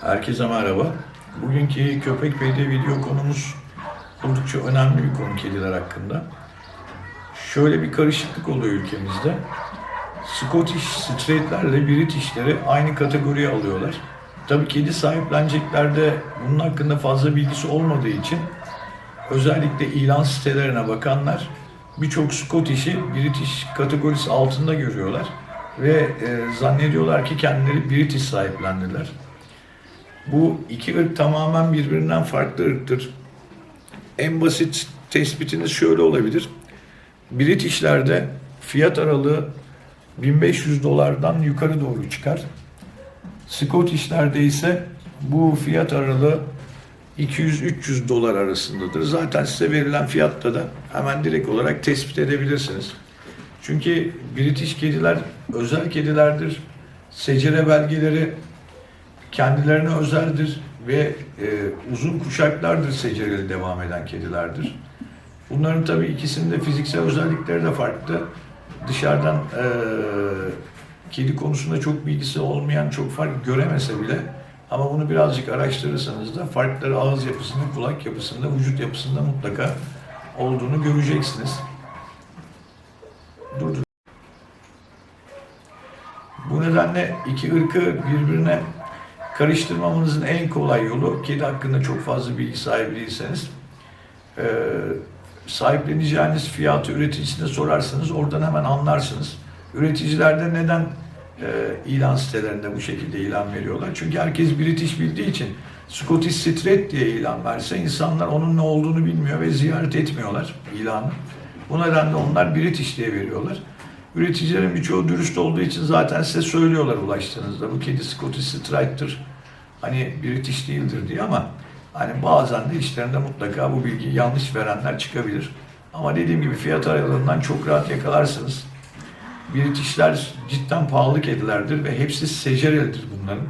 Herkese merhaba. Bugünkü Köpek Bey'de video konumuz oldukça önemli bir konu kediler hakkında. Şöyle bir karışıklık oluyor ülkemizde. Scottish Straight'lerle British'leri aynı kategoriye alıyorlar. Tabii kedi sahipleneceklerde bunun hakkında fazla bilgisi olmadığı için özellikle ilan sitelerine bakanlar birçok Scottish'i British kategorisi altında görüyorlar ve e, zannediyorlar ki kendileri British sahiplendiler. Bu iki ırk tamamen birbirinden farklı ırktır. En basit tespitiniz şöyle olabilir. British'lerde fiyat aralığı 1500 dolardan yukarı doğru çıkar. Scottish'lerde ise bu fiyat aralığı 200-300 dolar arasındadır. Zaten size verilen fiyatta da hemen direkt olarak tespit edebilirsiniz. Çünkü British kediler özel kedilerdir. Secere belgeleri kendilerine özeldir ve e, uzun kuşaklardır secereli devam eden kedilerdir. Bunların tabii ikisinin de fiziksel özellikleri de farklı. Dışarıdan e, kedi konusunda çok bilgisi olmayan, çok fark göremese bile ama bunu birazcık araştırırsanız da farkları ağız yapısında, kulak yapısında, vücut yapısında mutlaka olduğunu göreceksiniz. Dur, dur. Bu nedenle iki ırkı birbirine karıştırmamanızın en kolay yolu kedi hakkında çok fazla bilgi sahibi değilseniz e, sahipleneceğiniz fiyatı üreticisine sorarsanız oradan hemen anlarsınız. Üreticilerde neden e, ilan sitelerinde bu şekilde ilan veriyorlar? Çünkü herkes British bildiği için Scottish Straight diye ilan verse insanlar onun ne olduğunu bilmiyor ve ziyaret etmiyorlar ilanı. Bu nedenle onlar British diye veriyorlar. Üreticilerin birçoğu dürüst olduğu için zaten size söylüyorlar ulaştığınızda bu kedi Scottish Straight'tır. Hani British değildir diye ama hani bazen de işlerinde mutlaka bu bilgiyi yanlış verenler çıkabilir. Ama dediğim gibi fiyat aralığından çok rahat yakalarsınız. Britishler cidden pahalı kedilerdir ve hepsi secerelidir bunların.